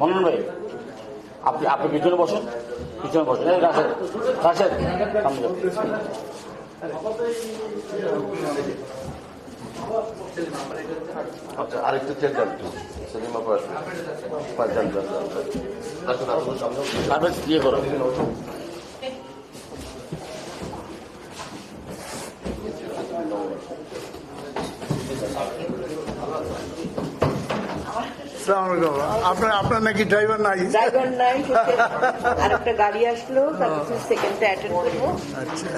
মনোন ভাই আপনি আপনি পিছনে বসেন পিছনে বসেন। রাশেদ রাশেদ। আচ্ছা আরেকটু চেক একটু সিনেমা পাস পাঁচ যান যান যান যান। আসুন ইয়ে করো। আলাইকুম। আপনার আপনার নাকি ড্রাইভার নাই? ড্রাইভার নাই আর একটা গাড়ি আসলো তারপর সেকেন্ডটা অ্যাটেন্ড করব। আচ্ছা।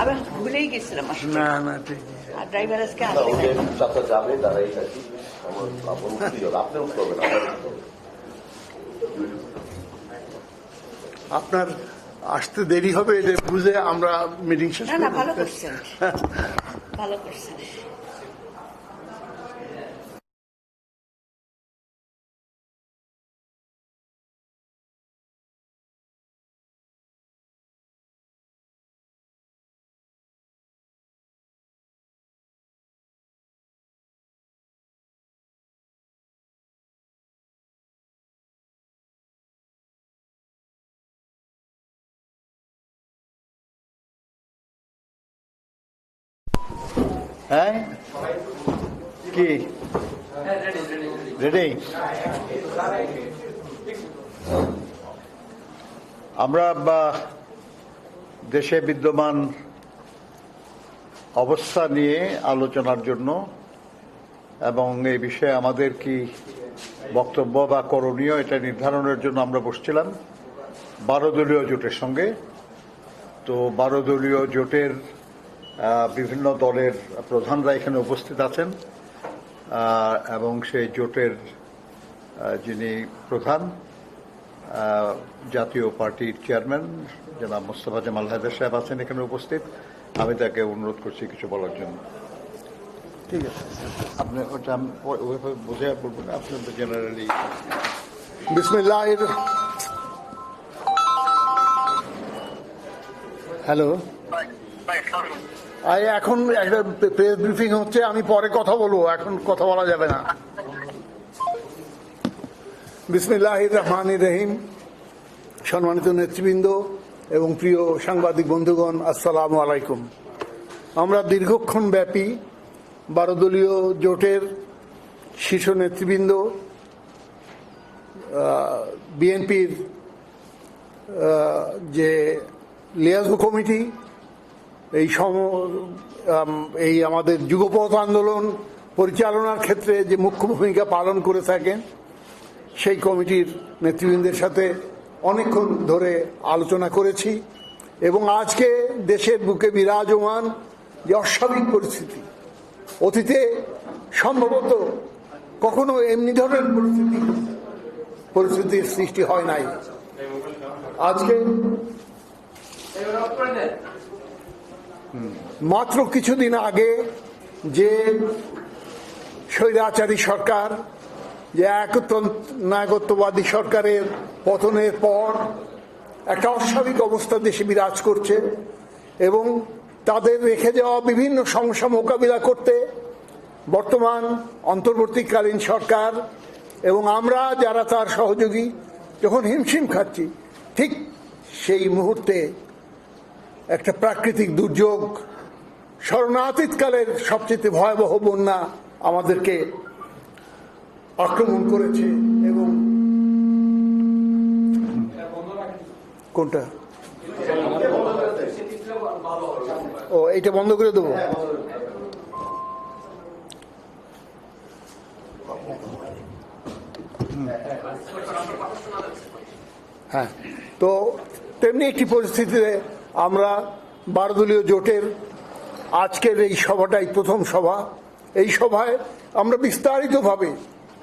আমি ভুলেই গেছিলাম না না ঠিক আর ড্রাইভার আজকে আসবে যাত্রা যাবে দাঁড়াই থাকি। আমার আপন আপনি উঠতে হবে? না আমার উঠতে হবে। আপনার আসতে দেরি হবে এটা বুঝে আমরা মিটিং শেষ না না ভালো করছেন। ভালো করছেন। হ্যাঁ? কি? রেডি আমরা, বা, দেশে বিদ্যমান অবস্থা নিয়ে আলোচনার জন্য এবং এই বিষয়ে আমাদের কি বক্তব্য বা করণীয় এটা নির্ধারণের জন্য আমরা বসছিলাম বারো দলীয় জোটের সঙ্গে। তো বারো দলীয় জোটের বিভিন্ন দলের প্রধানরা এখানে উপস্থিত আছেন এবং সেই জোটের যিনি প্রধান জাতীয় পার্টির চেয়ারম্যান জনাব মোস্তফা জামাল হায়দার সাহেব আছেন এখানে উপস্থিত। আমি তাকে অনুরোধ করছি কিছু বলার জন্য। ঠিক আছে। আপনি ওটা আমি বোঝা বলব না আপনি তো জেনারেলি বিসমিল্লাহ হ্যালো। আই এখন একটা প্রেস ব্রিফিং হচ্ছে, আমি পরে কথা বলব, এখন কথা বলা যাবে না। বিসমিল্লাহ রহমান রহিম। সম্মানিত নেতৃবৃন্দ এবং প্রিয় সাংবাদিক বন্ধুগণ, আসসালামু আলাইকুম। আমরা দীর্ঘক্ষণ ব্যাপী বারো দলীয় জোটের শীর্ষ নেতৃবৃন্দ বিএনপির যে লিয়াজু কমিটি এই সম এই আমাদের যুগপথ আন্দোলন পরিচালনার ক্ষেত্রে যে মুখ্য ভূমিকা পালন করে থাকেন, সেই কমিটির নেতৃবৃন্দের সাথে অনেকক্ষণ ধরে আলোচনা করেছি এবং আজকে দেশের বুকে বিরাজমান যে অস্বাভাবিক পরিস্থিতি, অতীতে সম্ভবত কখনো এমনি ধরনের পরিস্থিতি, পরিস্থিতির সৃষ্টি হয় নাই। আজকে মাত্র কিছুদিন আগে যে স্বৈরাচারী সরকার, যে একনায়কত্ববাদী সরকারের পতনের পর একটা অস্বাভাবিক অবস্থা দেশে বিরাজ করছে এবং তাদের রেখে যাওয়া বিভিন্ন সমস্যা মোকাবিলা করতে বর্তমান অন্তর্বর্তীকালীন সরকার এবং আমরা যারা তার সহযোগী যখন হিমশিম খাচ্ছি, ঠিক সেই মুহূর্তে একটা প্রাকৃতিক দুর্যোগ স্মরণাতীতকালের সবচেয়ে ভয়াবহ বন্যা আমাদেরকে আক্রমণ করেছে এবং কোনটা? ও, এইটা বন্ধ করে দেবো। হ্যাঁ তো তেমনি একটি পরিস্থিতিতে আমরা বারদলীয় জোটের আজকের এই সভাটাই প্রথম সভা। এই সভায় আমরা বিস্তারিতভাবে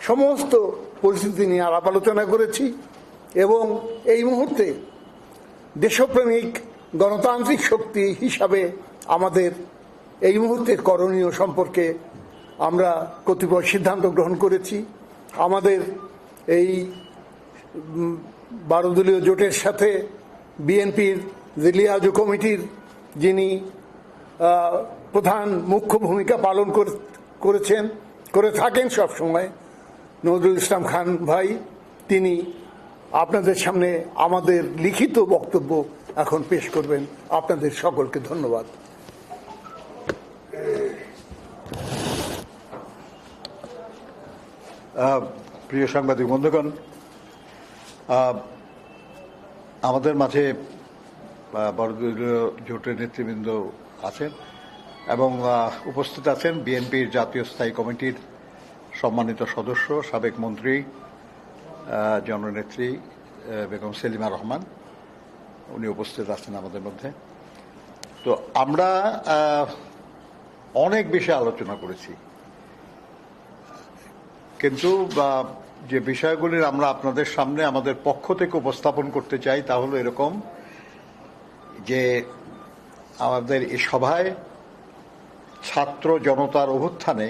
সমস্ত পরিস্থিতি নিয়ে আলাপ আলোচনা করেছি এবং এই মুহূর্তে দেশপ্রেমিক গণতান্ত্রিক শক্তি হিসাবে আমাদের এই মুহূর্তে করণীয় সম্পর্কে আমরা কতিপয় সিদ্ধান্ত গ্রহণ করেছি। আমাদের এই বারো দলীয় জোটের সাথে বিএনপির জিলিয়াজু কমিটির যিনি প্রধান মুখ্য ভূমিকা পালন করে- করেছেন, করে থাকেন সব সময় নজরুল ইসলাম খান ভাই, তিনি আপনাদের সামনে আমাদের লিখিত বক্তব্য এখন পেশ করবেন। আপনাদের সকলকে ধন্যবাদ। প্রিয় সাংবাদিক বন্ধুগণ আমাদের মাঝে বড়দলীয় জোটের নেতৃবৃন্দ আছেন এবং উপস্থিত আছেন বিএনপির জাতীয় স্থায়ী কমিটির সম্মানিত সদস্য, সাবেক মন্ত্রী জননেত্রী বেগম সেলিমা রহমান। উনি উপস্থিত আছেন আমাদের মধ্যে। তো আমরা অনেক বিষয়ে আলোচনা করেছি। কিন্তু যে বিষয়গুলির আমরা আপনাদের সামনে আমাদের পক্ষ থেকে উপস্থাপন করতে চাই তা হলো এরকম যে আমাদের এই সভায় ছাত্র জনতার অভ্যুত্থানে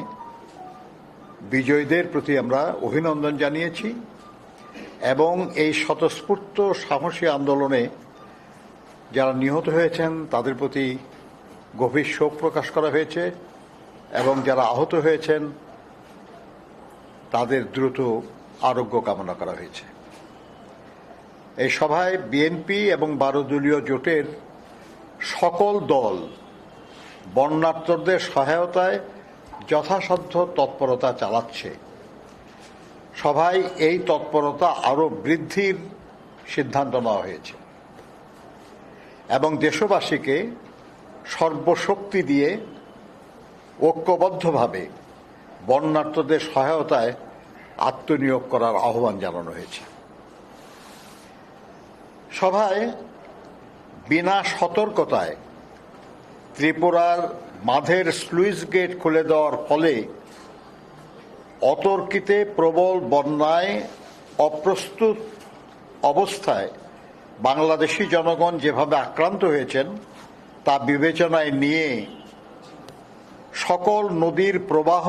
বিজয়ীদের প্রতি আমরা অভিনন্দন জানিয়েছি এবং এই স্বতঃস্ফূর্ত সাহসী আন্দোলনে যারা নিহত হয়েছেন, তাদের প্রতি গভীর শোক প্রকাশ করা হয়েছে এবং যারা আহত হয়েছেন, তাদের দ্রুত আরোগ্য কামনা করা হয়েছে। এই সভায় বিএনপি এবং বারো দলীয় জোটের সকল দল বন্যার্থদের সহায়তায় যথাসাধ্য তৎপরতা চালাচ্ছে। সভায় এই তৎপরতা আরও বৃদ্ধির সিদ্ধান্ত নেওয়া হয়েছে এবং দেশবাসীকে সর্বশক্তি দিয়ে ঐক্যবদ্ধভাবে বন্যার্থদের সহায়তায় আত্মনিয়োগ করার আহ্বান জানানো হয়েছে। সভায় বিনা সতর্কতায় ত্রিপুরার মাধের স্লুইস গেট খুলে দেওয়ার ফলে অতর্কিতে প্রবল বন্যায় অপ্রস্তুত অবস্থায় বাংলাদেশি জনগণ যেভাবে আক্রান্ত হয়েছেন, তা বিবেচনায় নিয়ে সকল নদীর প্রবাহ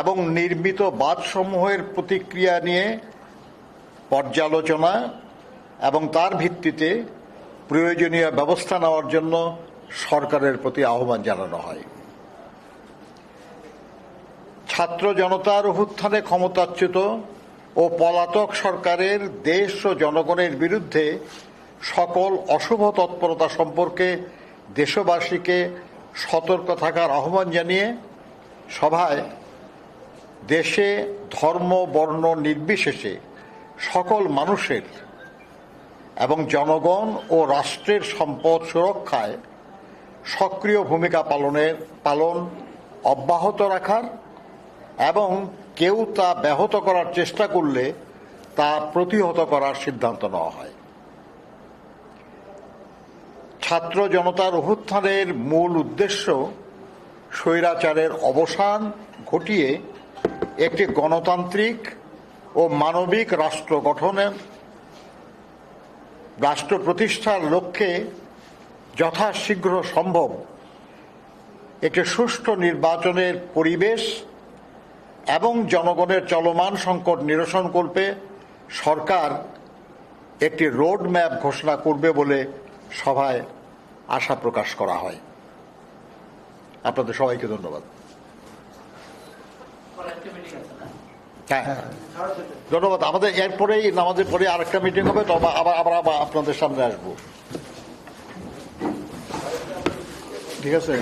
এবং নির্মিত বাঁধসমূহের প্রতিক্রিয়া নিয়ে পর্যালোচনা এবং তার ভিত্তিতে প্রয়োজনীয় ব্যবস্থা নেওয়ার জন্য সরকারের প্রতি আহ্বান জানানো হয়। ছাত্র জনতার অভ্যুত্থানে ক্ষমতাচ্যুত ও পলাতক সরকারের দেশ ও জনগণের বিরুদ্ধে সকল অশুভ তৎপরতা সম্পর্কে দেশবাসীকে সতর্ক থাকার আহ্বান জানিয়ে সভায় দেশে ধর্ম, বর্ণ নির্বিশেষে সকল মানুষের এবং জনগণ ও রাষ্ট্রের সম্পদ সুরক্ষায় সক্রিয় ভূমিকা পালনের পালন অব্যাহত রাখার এবং কেউ তা ব্যাহত করার চেষ্টা করলে তা প্রতিহত করার সিদ্ধান্ত নেওয়া হয়। ছাত্র জনতার অভ্যুত্থানের মূল উদ্দেশ্য স্বৈরাচারের অবসান ঘটিয়ে একটি গণতান্ত্রিক ও মানবিক রাষ্ট্র গঠনের রাষ্ট্র প্রতিষ্ঠার লক্ষ্যে যথাশীঘ্র সম্ভব একটি সুষ্ঠু নির্বাচনের পরিবেশ এবং জনগণের চলমান সংকট নিরসন করবে, সরকার একটি রোড ম্যাপ ঘোষণা করবে বলে সভায় আশা প্রকাশ করা হয়। আপনাদের সবাইকে ধন্যবাদ। হ্যাঁ। ধন্যবাদ। আমাদের এরপরেই নামাজের পরে আর একটা মিটিং হবে তো আবার আবার আবার আবার আপনাদের সামনে আসব। ঠিক আছে?